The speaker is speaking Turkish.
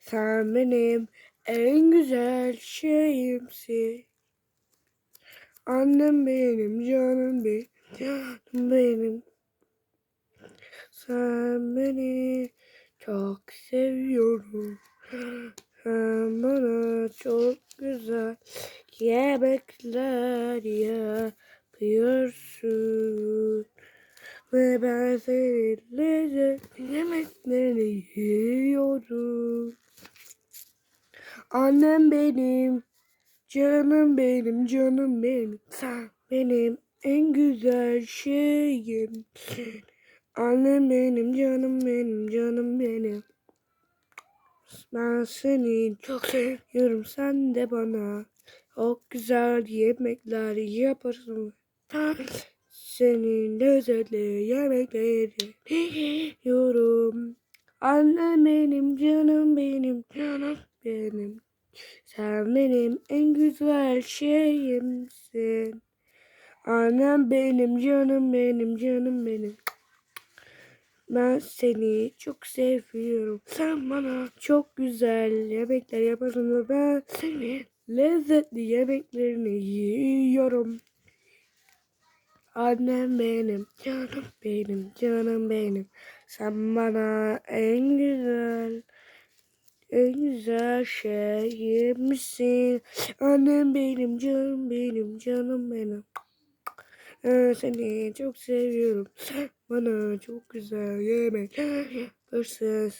Sen benim en güzel şeyimsin. Annem benim, canım benim, canım benim. Sen beni çok seviyorum. Sen bana çok güzel yemekler yapıyorsun. Ve ben senin lezzetli yemeklerini yiyorum. Annem benim, canım benim, canım benim. Sen benim en güzel şeyim. Annem benim, canım benim, canım benim. Ben seni çok seviyorum, sen de bana. Çok güzel yemekler yaparsın. Senin lezzetli yemekleri yiyorum. Annem benim, canım benim, canım benim. Sen benim en güzel şeyimsin. Annem benim, canım benim, canım benim. Ben seni çok seviyorum. Sen bana çok güzel yemekler yaparsın ve ben senin lezzetli yemeklerini yiyorum. Annem benim, canım benim, canım benim. Sen bana en güzel, en güzel şeyimsin. Annem benim, canım benim, canım benim. Ee, seni çok seviyorum. Bana çok güzel yemek yaparsın.